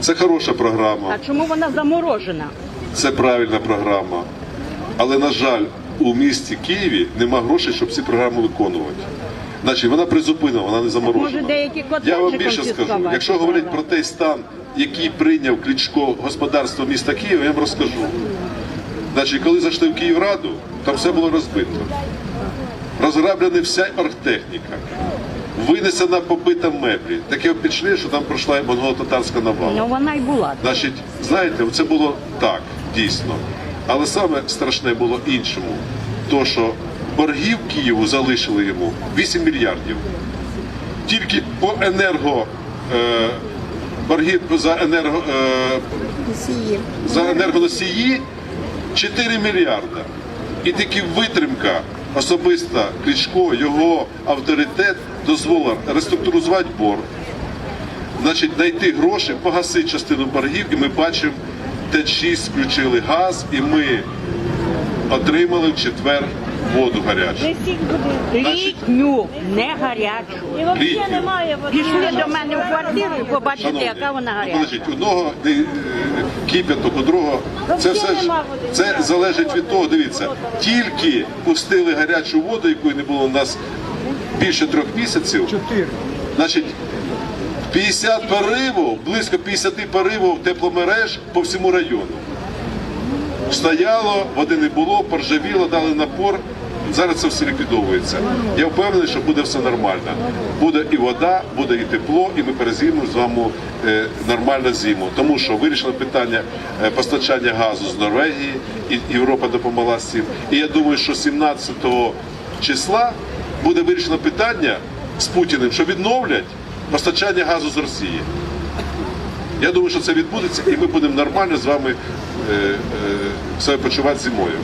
Це хороша програма, А чому вона заморожена? це правильна програма. Але, на жаль, у місті Києві нема грошей, щоб ці програми виконувати. Значить, вона призупинена, вона не заморожена. Може, деякі Я вам більше скажу, якщо говорити про той стан, який прийняв Кличко господарство міста Києва, я вам розкажу. Значить, коли зайшли в Київраду, там все було розбито. Розграблена вся оргтехніка. Винесена побита меблі. Таке пішли, що там пройшла монголо-татарська навала. Ну вона й була. Значить, знаєте, це було так, дійсно. Але саме страшне було іншому. То, що боргів Києву залишили йому 8 мільярдів. Тільки по енерго. Е, борги за енерго. Е, за енергоносії 4 мільярда. І тільки витримка особиста Кличко, його авторитет дозволив реструктуризувати борг, значить, знайти гроші, погасити частину боргів, і ми бачимо, Т6 включили газ, і ми отримали в четвер воду гарячу. Літню, не гарячу. І взагалі Літню. немає води. Пішли до мене в квартиру і побачите, Шановні, яка вона ну, гаряча. подождіть, одного е, кипяток, у другого. Це все ж це залежить від того. Дивіться, тільки пустили гарячу воду, якої не було у нас більше трьох місяців. Значить, 50 поривів, близько 50 поривів тепломереж по всьому району. Стояло, води не було, поржавіло, дали напор. Зараз це все ліквідовується. Я впевнений, що буде все нормально. Буде і вода, буде і тепло, і ми перезимуємо з вами е, нормально зиму. Тому що вирішено питання е, постачання газу з Норвегії, і Європа допомогла з цим. І я думаю, що 17 числа буде вирішено питання з Путіним, що відновлять постачання газу з Росії. Я думаю, що це відбудеться, і ми будемо нормально з вами е, е, себе почувати зимою.